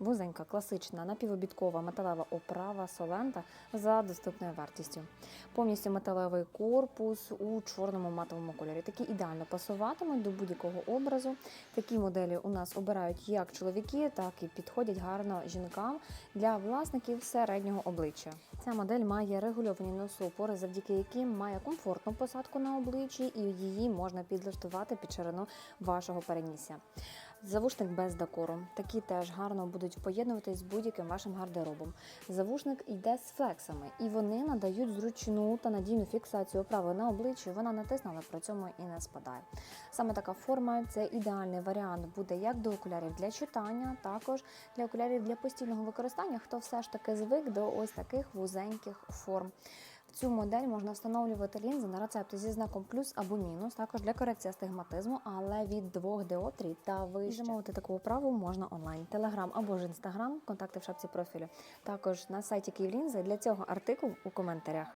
вузенька, класична, напівобідкова металева оправа Солента за доступною вартістю. Повністю металевий корпус у чорному матовому кольорі. Такі ідеально пасуватимуть до будь-якого образу. Такі моделі у нас обирають як чоловіки, так і підходять гарно жінкам для власників середнього обличчя. Ця модель має регульовані носоупори, завдяки яким має комфортну посадку на обличчі, і її можна підлаштувати під ширину вашого перенісся. Завушник без декору. Такі теж гарно будуть поєднуватись з будь-яким вашим гардеробом. Завушник йде з флексами, і вони надають зручну та надійну фіксацію оправи на обличчі. Вона натисне, але при цьому і не спадає. Саме така форма це ідеальний варіант буде як до окулярів для читання, також для окулярів для постійного використання, хто все ж таки звик до ось таких вузеньких форм. Цю модель можна встановлювати лінзи на рецепти зі знаком плюс або мінус, також для корекції астигматизму, але від двох диоптрій та вище. Замовити таку оправу можна онлайн, телеграм або ж інстаграм, контакти в шапці профілю. Також на сайті Київлінзи для цього артикул у коментарях.